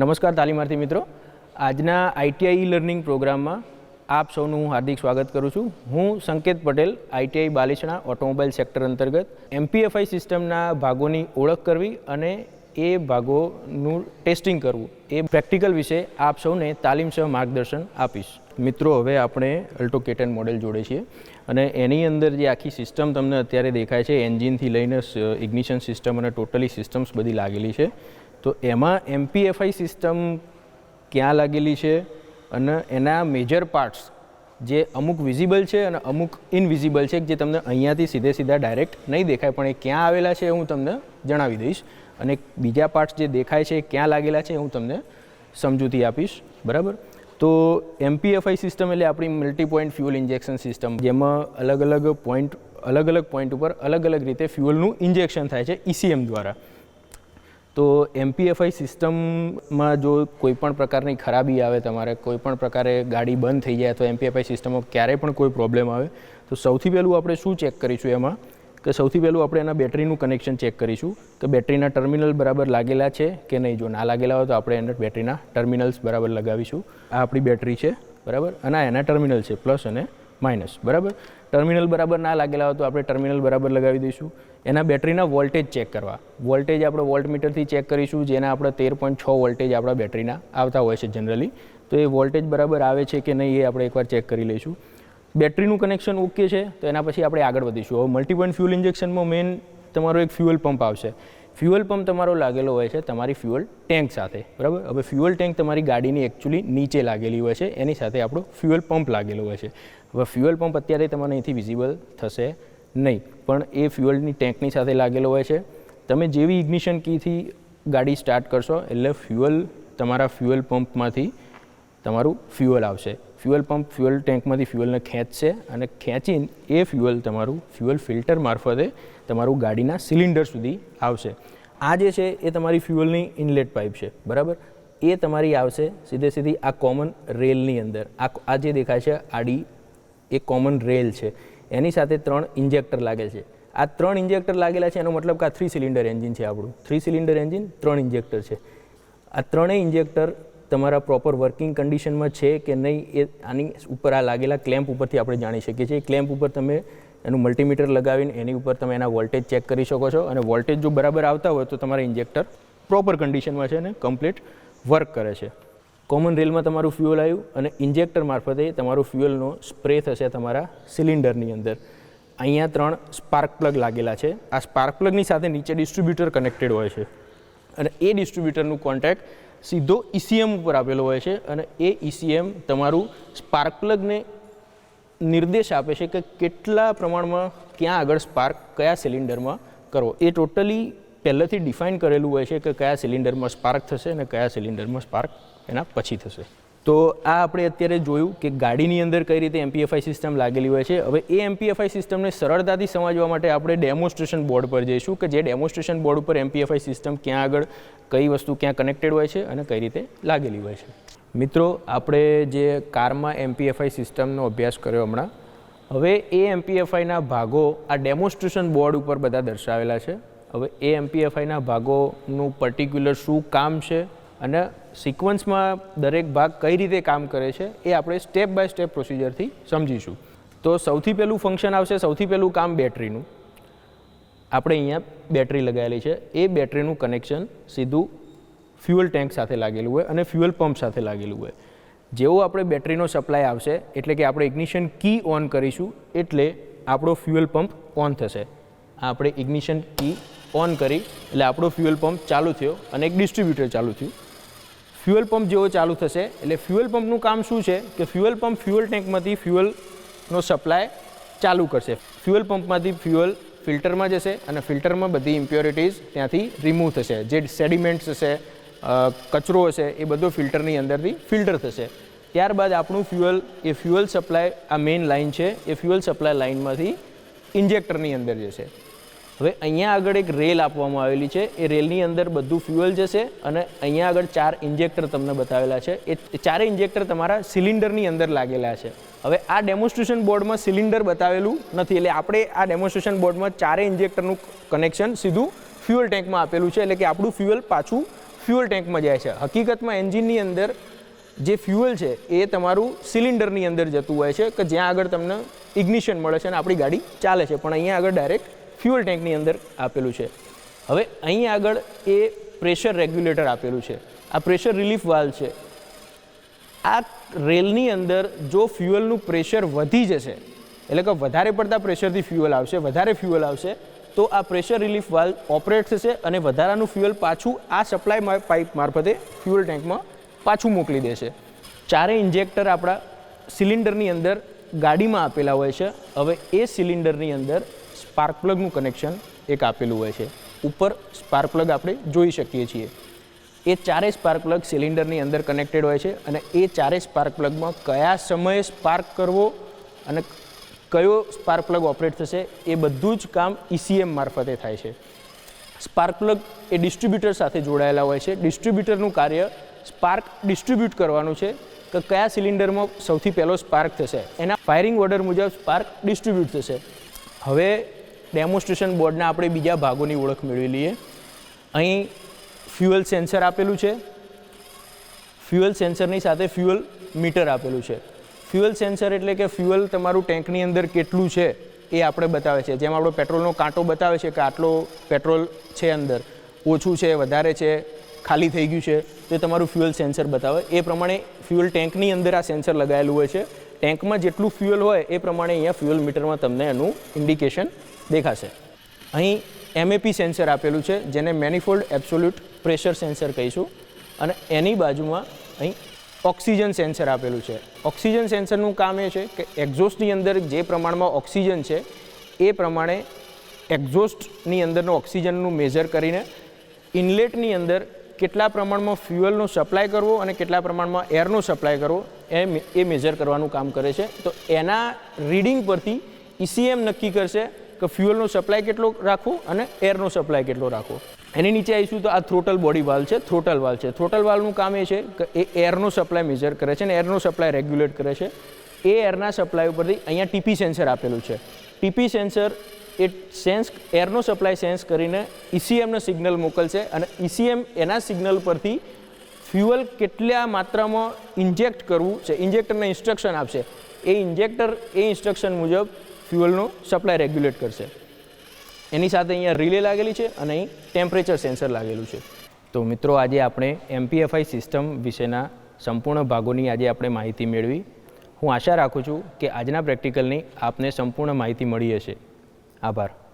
નમસ્કાર તાલીમાર્થી મિત્રો. આજના આઈટીઆઈ લર્નિંગ પ્રોગ્રામમાં આપ સૌનું હું હાર્દિક સ્વાગત કરું છું. હું Sanket Patel ITI Balesana automobile sector અંતર્ગત એમપીએફઆઈ સિસ્ટમના ભાગોની ઓળખ કરવી અને એ ભાગોનું ટેસ્ટિંગ કરવું. એ પ્રેક્ટિકલ વિશે આપ સૌને તાલીમ સહ માર્ગદર્શન આપીશ. મિત્રો, હવે આપણે અલ્ટો કેટન મોડેલ જોડે છીએ અને એની અંદર જે આખી સિસ્ટમ તમને અત્યારે દેખાય છે, એન્જિનથી લઈને ઇગ્નિશન સિસ્ટમ અને ટોટલી સિસ્ટમ્સ બધી લાગેલી છે. તો એમાં એમપીએફઆઈ સિસ્ટમ ક્યાં લાગેલી છે અને એના મેજર પાર્ટ્સ જે અમુક વિઝિબલ છે અને અમુક ઇનવિઝિબલ છે, જે તમને અહીંયાથી સીધે સીધા ડાયરેક્ટ નહીં દેખાય, પણ એ ક્યાં આવેલા છે હું તમને જણાવી દઈશ. અને બીજા પાર્ટ્સ જે દેખાય છે એ ક્યાં લાગેલા છે હું તમને સમજૂતી આપીશ. બરાબર? તો એમપીએફઆઈ સિસ્ટમ એટલે આપણી multi point fuel injection system જેમાં અલગ અલગ પોઈન્ટ અલગ અલગ પોઈન્ટ ઉપર અલગ અલગ રીતે ફ્યુઅલનું ઇન્જેક્શન થાય છે ઈસીએમ દ્વારા. તો એમપીએફઆઈ સિસ્ટમમાં જો કોઈ પણ પ્રકારની ખરાબી આવે તમારે, કોઈ પણ પ્રકારે ગાડી બંધ થઈ જાય તો એમપીએફઆઈ સિસ્ટમમાં ક્યારેય પણ કોઈ પ્રોબ્લેમ આવે, તો સૌથી પહેલું આપણે શું ચેક કરીશું એમાં? કે સૌથી પહેલું આપણે એના બેટરીનું કનેક્શન ચેક કરીશું, કે બેટરીના ટર્મિનલ બરાબર લાગેલા છે કે નહીં? જો ના લાગેલા હોય તો આપણે એના બેટરીના ટર્મિનલ્સ બરાબર લગાવીશું. આ આપણી બેટરી છે, બરાબર? અને એના ટર્મિનલ છે પ્લસ અને માઇનસ બરાબર? ટર્મિનલ બરાબર ના લાગેલા હોય તો આપણે ટર્મિનલ બરાબર લગાવી દઈશું. એના બેટરીના વોલ્ટેજ ચેક કરવા. વોલ્ટેજ આપણે વોલ્ટમીટરથી ચેક કરીશું, જેના આપણે તેર પોઈન્ટ છ વોલ્ટેજ આપણા બેટરીના આવતા હોય છે જનરલી. તો એ વોલ્ટેજ બરાબર આવે છે કે નહીં એ આપણે એકવાર ચેક કરી લઈશું. બેટરીનું કનેક્શન ઓકે છે, તો એના પછી આપણે આગળ વધીશું. હવે મલ્ટીપોઈન્ટ ફ્યુઅલ ઇન્જેક્શનમાં મેઇન તમારો એક ફ્યુઅલ પંપ આવશે. ફ્યુઅલ પંપ તમારો લાગેલો હોય છે તમારી ફ્યુઅલ ટેન્ક સાથે, બરાબર? હવે ફ્યુઅલ ટેન્ક તમારી ગાડીની એકચ્યુઅલી નીચે લાગેલી હોય છે, એની સાથે આપણો ફ્યુઅલ પંપ લાગેલો હોય છે. હવે ફ્યુઅલ પંપ અત્યારે તમારે અહીંથી વિઝિબલ થશે નહીં. પણ એ ફ્યુઅલની ટેન્કની સાથે લાગેલો હોય છે. તમે જેવી ઇગ્નિશન કીથી ગાડી સ્ટાર્ટ કરશો, એટલે ફ્યુઅલ તમારા ફ્યુઅલ પંપમાંથી તમારું ફ્યુઅલ આવશે. ફ્યુઅલ પંપ ફ્યુઅલ ટેન્કમાંથી ફ્યુઅલને ખેંચશે અને ખેંચીને એ ફ્યુઅલ તમારું ફ્યુઅલ ફિલ્ટર મારફતે તમારું ગાડીના સિલિન્ડર સુધી આવશે. આ જે છે એ તમારી ફ્યુઅલની ઇનલેટ પાઇપ છે. બરાબર? એ તમારી આવશે સીધે સીધી આ કોમન રેલની અંદર. આ આ જે દેખાય છે, આડી એ કોમન રેલ છે. એની સાથે ત્રણ ઇન્જેક્ટર લાગે છે. આ ત્રણ ઇન્જેક્ટર લાગેલા છે એનો મતલબ કે આ થ્રી સિલિન્ડર એન્જિન છે આપણું. થ્રી સિલિન્ડર એન્જિન ત્રણ ઇન્જેક્ટર છે. આ ત્રણેય ઇન્જેક્ટર તમારા પ્રોપર વર્કિંગ કન્ડિશનમાં છે કે નહીં એ આની ઉપર આ લાગેલા ક્લેમ્પ ઉપરથી આપણે જાણી શકીએ છીએ. ક્લેમ્પ ઉપર તમે એનું મલ્ટીમીટર લગાવીને એની ઉપર તમે એના વોલ્ટેજ ચેક કરી શકો છો અને વોલ્ટેજ જો બરાબર આવતા હોય તો તમારા ઇન્જેક્ટર પ્રોપર કન્ડિશનમાં છે અને કમ્પ્લીટ વર્ક કરે છે. કોમન રેલમાં તમારું ફ્યુઅલ આવ્યું અને ઇન્જેક્ટર મારફતે તમારું ફ્યુઅલનો સ્પ્રે થશે તમારા સિલિન્ડરની અંદર. અહીંયા ત્રણ સ્પાર્ક પ્લગ લાગેલા છે. આ સ્પાર્ક પ્લગની સાથે નીચે ડિસ્ટ્રીબ્યુટર કનેક્ટેડ હોય છે. અને એ ડિસ્ટ્રીબ્યુટરનું કોન્ટેક્ટ સીધો ઇસીએમ ઉપર આપેલો હોય છે અને એ ઇસીએમ તમારું સ્પાર્ક પ્લગને નિર્દેશ આપે છે કે કેટલા પ્રમાણમાં ક્યાં આગળ સ્પાર્ક કયા સિલિન્ડરમાં કરવો. એ ટોટલી પહેલેથી ડિફાઇન કરેલું હોય છે કે કયા સિલિન્ડરમાં સ્પાર્ક થશે અને કયા સિલિન્ડરમાં સ્પાર્ક એના પછી થશે. તો આ આપણે અત્યારે જોયું કે ગાડીની અંદર કઈ રીતે એમપીએફઆઈ સિસ્ટમ લાગેલી હોય છે. હવે એ એમપીએફઆઈ સિસ્ટમને સરળતાથી સમજવા માટે આપણે ડેમોન્સ્ટ્રેશન બોર્ડ પર જઈશું કે જે ડેમોન્સ્ટ્રેશન બોર્ડ ઉપર એમપીએફઆઈ સિસ્ટમ ક્યાં આગળ કઈ વસ્તુ ક્યાં કનેક્ટેડ હોય છે અને કઈ રીતે લાગેલી હોય છે. મિત્રો, આપણે જે કારમાં એમપીએફઆઈ સિસ્ટમનો અભ્યાસ કર્યો હમણાં, હવે એ એમપીએફઆઈના ભાગો આ ડેમોન્સ્ટ્રેશન બોર્ડ ઉપર બધા દર્શાવેલા છે. હવે એ એમપીએફઆઈના ભાગોનું પર્ટિક્યુલર શું કામ છે અને સિક્વન્સમાં દરેક ભાગ કઈ રીતે કામ કરે છે એ આપણે સ્ટેપ બાય સ્ટેપ પ્રોસિજરથી સમજીશું. તો સૌથી પહેલું ફંક્શન આવશે, સૌથી પહેલું કામ બેટરીનું આપણે અહીંયા બેટરી લગાવેલી છે. એ બેટરીનું કનેક્શન સીધું ફ્યુઅલ ટેન્ક સાથે લાગેલું હોય અને ફ્યુઅલ પંપ સાથે લાગેલું હોય. જેવો આપણે બેટરીનો સપ્લાય આવશે, એટલે કે આપણે ઇગ્નિશન કી ઓન કરીશું, એટલે આપણો ફ્યુઅલ પંપ ઓન થશે. આપણે ઇગ્નિશન કી ઓન કરી, એટલે આપણો ફ્યુઅલ પંપ ચાલુ થયો અને એક ડિસ્ટ્રીબ્યુટર ચાલુ થયું. ફ્યુઅલ પંપ જેવો ચાલુ થશે, એટલે ફ્યુઅલ પંપનું કામ શું છે કે ફ્યુઅલ પંપ ફ્યુઅલ ટેન્કમાંથી ફ્યુઅલનો સપ્લાય ચાલુ કરશે. ફ્યુઅલ પંપમાંથી ફ્યુઅલ ફિલ્ટરમાં જશે અને ફિલ્ટરમાં બધી ઇમ્પ્યોરિટીઝ ત્યાંથી રિમૂવ થશે. જે સેડિમેન્ટ્સ હશે કચરો હશે, એ બધો ફિલ્ટરની અંદરથી ફિલ્ટર થશે. ત્યારબાદ આપણું ફ્યુઅલ એ ફ્યુઅલ સપ્લાય આ મેઇન લાઇન છે, એ ફ્યુઅલ સપ્લાય લાઇનમાંથી ઇન્જેક્ટરની અંદર જશે. હવે અહીંયા આગળ એક રેલ આપવામાં આવેલી છે. એ રેલની અંદર બધું ફ્યુઅલ જશે અને અહીંયા આગળ ચાર ઇન્જેક્ટર તમને બતાવેલા છે. એ ચારે ઇન્જેક્ટર તમારા સિલિન્ડરની અંદર લાગેલા છે. હવે આ ડેમોન્સ્ટ્રેશન બોર્ડમાં સિલિન્ડર બતાવેલું નથી. એટલે આપણે આ ડેમોન્સ્ટ્રેશન બોર્ડમાં ચારે ઇન્જેક્ટરનું કનેક્શન સીધું ફ્યુઅલ ટેન્કમાં આપેલું છે. એટલે કે આપણું ફ્યુઅલ પાછું ફ્યુઅલ ટેન્કમાં જાય છે. હકીકતમાં એન્જિનની અંદર જે ફ્યુઅલ છે એ તમારું સિલિન્ડરની અંદર જતું હોય છે કે જ્યાં આગળ તમને ઇગ્નિશન મળે છે અને આપણી ગાડી ચાલે છે. પણ અહીંયા આગળ ડાયરેક્ટ ફ્યુઅલ ટેન્કની અંદર આપેલું છે. હવે અહીં આગળ એ પ્રેશર રેગ્યુલેટર આપેલું છે. આ પ્રેશર રિલીફ વાલ્વ છે. આ રેલની અંદર જો ફ્યુઅલનું પ્રેશર વધી જશે, એટલે કે વધારે પડતા પ્રેશરથી ફ્યુઅલ આવશે, વધારે ફ્યુઅલ આવશે, તો આ પ્રેશર રિલીફ વાલ્વ ઓપરેટ થશે અને વધારાનું ફ્યુઅલ પાછું આ સપ્લાય પાઇપ મારફતે ફ્યુઅલ ટેન્કમાં પાછું મોકલી દેશે. ચારે ઇન્જેક્ટર આપણા સિલિન્ડરની અંદર ગાડીમાં આપેલા હોય છે. હવે એ સિલિન્ડરની અંદર સ્પાર્ક પ્લગનું કનેક્શન એક આપેલું હોય છે. ઉપર સ્પાર્ક પ્લગ આપણે જોઈ શકીએ છીએ. એ ચારેય સ્પાર્ક પ્લગ સિલિન્ડરની અંદર કનેક્ટેડ હોય છે અને એ ચારેય સ્પાર્ક પ્લગમાં કયા સમયે સ્પાર્ક કરવો અને કયો સ્પાર્ક પ્લગ ઓપરેટ થશે એ બધું જ કામ ઇસીએમ મારફતે થાય છે. સ્પાર્ક પ્લગ એ ડિસ્ટ્રીબ્યુટર સાથે જોડાયેલા હોય છે. ડિસ્ટ્રીબ્યુટરનું કાર્ય સ્પાર્ક ડિસ્ટ્રીબ્યુટ કરવાનું છે કે કયા સિલિન્ડરમાં સૌથી પહેલો સ્પાર્ક થશે. એના ફાયરિંગ ઓર્ડર મુજબ સ્પાર્ક ડિસ્ટ્રીબ્યુટ થશે. હવે ડેમોન્સ્ટ્રેશન બોર્ડના આપણે બીજા ભાગોની ઓળખ મેળવી લઈએ. અહીં ફ્યુઅલ સેન્સર આપેલું છે. ફ્યુઅલ સેન્સરની સાથે ફ્યુઅલ મીટર આપેલું છે. ફ્યુઅલ સેન્સર એટલે કે ફ્યુઅલ તમારું ટેન્કની અંદર કેટલું છે એ આપણે બતાવે છે. જેમ આપણો પેટ્રોલનો કાંટો બતાવે છે કે આટલો પેટ્રોલ છે અંદર. ઓછું છે, વધારે છે, ખાલી થઈ ગયું છે. તો તમારું ફ્યુઅલ સેન્સર બતાવે. એ પ્રમાણે ફ્યુઅલ ટેન્કની અંદર આ સેન્સર લગાવેલું હોય છે. ટેન્કમાં જેટલું ફ્યુઅલ હોય એ પ્રમાણે અહીંયા ફ્યુઅલ મીટરમાં તમને એનું ઇન્ડિકેશન દેખાશે. અહીં એમએપી સેન્સર આપેલું છે, જેને મેનિફોલ્ડ એબ્સોલ્યુટ પ્રેશર સેન્સર કહીશું. અને એની બાજુમાં અહીં ઓક્સિજન સેન્સર આપેલું છે. ઓક્સિજન સેન્સરનું કામ એ છે કે એક્ઝોસ્ટની અંદર જે પ્રમાણમાં ઓક્સિજન છે, એ પ્રમાણે એક્ઝોસ્ટની અંદરનું ઓક્સિજનનું મેઝર કરીને ઇનલેટની અંદર કેટલા પ્રમાણમાં ફ્યુઅલનો સપ્લાય કરવો અને કેટલા પ્રમાણમાં એરનો સપ્લાય કરવો, એ એ મેઝર કરવાનું કામ કરે છે. તો એના રીડિંગ પરથી ઈસીએમ નક્કી કરશે કે ફ્યુઅલનો સપ્લાય કેટલો રાખવો અને એરનો સપ્લાય કેટલો રાખવો. એની નીચે આવીશું તો આ થ્રોટલ બોડી વાલ છે, થ્રોટલ વાલ છે. થ્રોટલ વાલનું કામ એ છે કે એ એરનો સપ્લાય મેઝર કરે છે અને એરનો સપ્લાય રેગ્યુલેટ કરે છે. એ એરના સપ્લાય ઉપરથી અહીંયા ટીપી સેન્સર આપેલું છે. ટીપી સેન્સર એ સેન્સ એરનો સપ્લાય સેન્સ કરીને ઇસીએમને સિગ્નલ મોકલશે અને ઇસીએમ એના સિગ્નલ પરથી ફ્યુઅલ કેટલા માત્રામાં ઇન્જેક્ટ કરવું છે? ઇન્જેક્ટરને ઇન્સ્ટ્રક્શન આપશે. એ ઇન્જેક્ટર એ ઇન્સ્ટ્રક્શન મુજબ ફ્યુઅલનો સપ્લાય રેગ્યુલેટ કરશે. એની સાથે અહીંયા રિલે લાગેલી છે અને અહીં ટેમ્પરેચર સેન્સર લાગેલું છે. તો મિત્રો, આજે આપણે એમપીએફઆઈ સિસ્ટમ વિશેના સંપૂર્ણ ભાગોની આજે આપણે માહિતી મેળવી. હું આશા રાખું છું કે આજના પ્રેક્ટિકલની આપને સંપૂર્ણ માહિતી મળી હશે. આભાર.